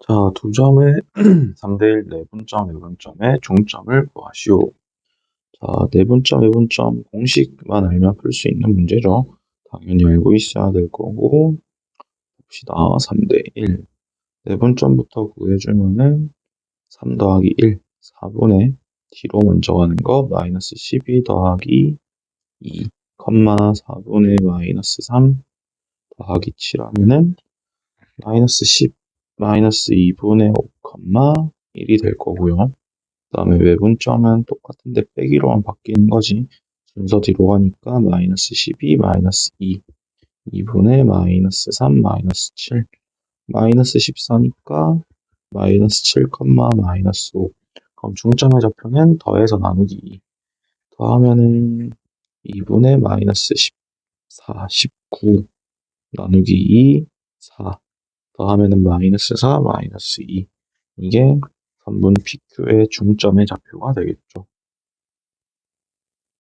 자, 두 점의 3대1 내분점, 외분점의 중점을 구하시오. 자, 내분점, 외분점 공식만 알면 풀 수 있는 문제죠. 당연히 알고 있어야 될 거고 봅시다. 3대1 내분점부터 구해주면은 3 더하기 1, 4분의 뒤로 먼저 가는 거 마이너스 12 더하기 2, 컴마 4분의 마이너스 3 더하기 7 하면은 마이너스 10 마이너스 2분의 5, 1이 될 거고요. 그 다음에 외분점은 똑같은데 빼기로만 바뀌는 거지. 순서 뒤로 가니까 마이너스 12, 마이너스 2, 2분의 마이너스 3, 마이너스 7, 마이너스 14니까 마이너스 7, 마이너스 5. 그럼 중점의 좌표는 더해서 나누기 2. 더하면은 2분의 마이너스 14, 19 나누기 2, 4 더하면은 마이너스 4, 마이너스 2. 이게 선분 PQ의 중점의 좌표가 되겠죠.